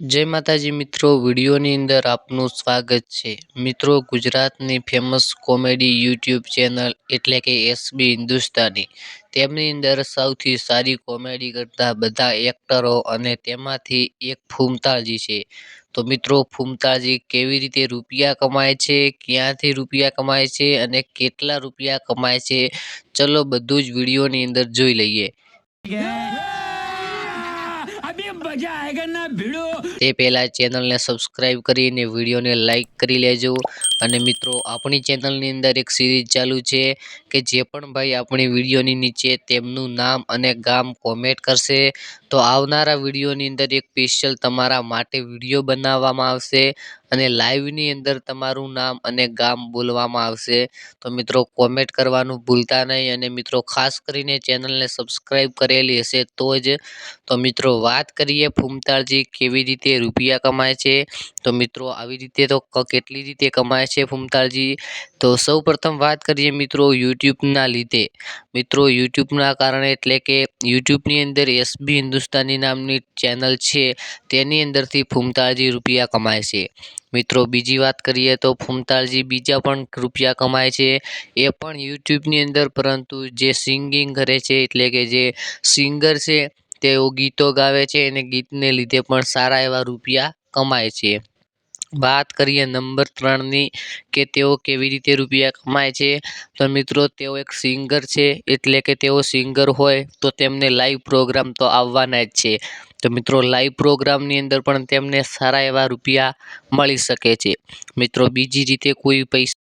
જય માતાજી મિત્રો, વિડીયોની અંદર આપનું સ્વાગત છે. મિત્રો, ગુજરાતની ફેમસ કોમેડી યુટ્યુબ ચેનલ એટલે કે એસબી હિન્દુસ્તાની. તેમની અંદર સૌથી સારી કોમેડી કરતા બધા એક્ટરો અને તેમાંથી એક ફૂમતાજી છે. તો મિત્રો, ફૂમતાજી કેવી રીતે રૂપિયા કમાય છે, ક્યાંથી રૂપિયા કમાય છે અને કેટલા રૂપિયા કમાય છે, ચલો બધું જ વિડીયોની અંદર જોઈ લઈએ. તે પહેલા ચેનલને સબસ્ક્રાઇબ કરીને વિડીયોને લાઇક કરી લેજો. અને મિત્રો, આપણી ચેનલની અંદર એક સિરીઝ ચાલુ છે કે જે પણ ભાઈ આપણી વિડીયોની નીચે તેમનું નામ અને ગામ કોમેન્ટ કરશે. તો આવનારા વિડીયોની અંદર એક સ્પેશિયલ તમારા માટે વીડિયો બનાવવામાં આવશે અને લાઈવની અંદર તમારું નામ અને ગામ બોલવામાં આવશે. તો મિત્રો કોમેન્ટ કરવાનું ભૂલતા નહીં અને મિત્રો, ખાસ કરીને ચેનલને સબસ્ક્રાઈબ કરેલી હશે તો જ. તો મિત્રો, વાત કરીએ ફૂમતાળજી કેવી રીતે રૂપિયા કમાય છે. તો મિત્રો, આવી રીતે તો કેટલી રીતે કમાય છે ફૂમતાળજી તો સૌ પ્રથમ વાત કરીએ મિત્રો યુટ્યુબના લીધે. મિત્રો યુટ્યુબના કારણે એટલે કે યુટ્યુબની અંદર એસબી હિન્દુસ્તાની નામની ચેનલ છે, તેની અંદરથી ફૂમતાળજી રૂપિયા કમાય છે. મિત્રો બીજી વાત કરીએ તો ફૂમતાળજી બીજા પણ રૂપિયા કમાય છે. એ પણ યુટ્યુબની અંદર, પરંતુ જે સિંગિંગ કરે છે, એટલે કે જે સિંગર છે, તેઓ ગીતો ગાવે છે અને ગીતને લીધે પણ સારા એવા રૂપિયા કમાય છે. વાત કરીએ નંબર ત્રણની કે તેઓ કેવી રીતે રૂપિયા કમાય છે, તો મિત્રો તેઓ એક સિંગર છે, એટલે કે તેઓ સિંગર હોય તો તેમને લાઈવ પ્રોગ્રામ તો આવવાના જ છે. તો મિત્રો લાઈવ પ્રોગ્રામની અંદર પણ તેમને સારા એવા રૂપિયા મળી શકે છે. મિત્રો બીજી રીતે કોઈ પૈસા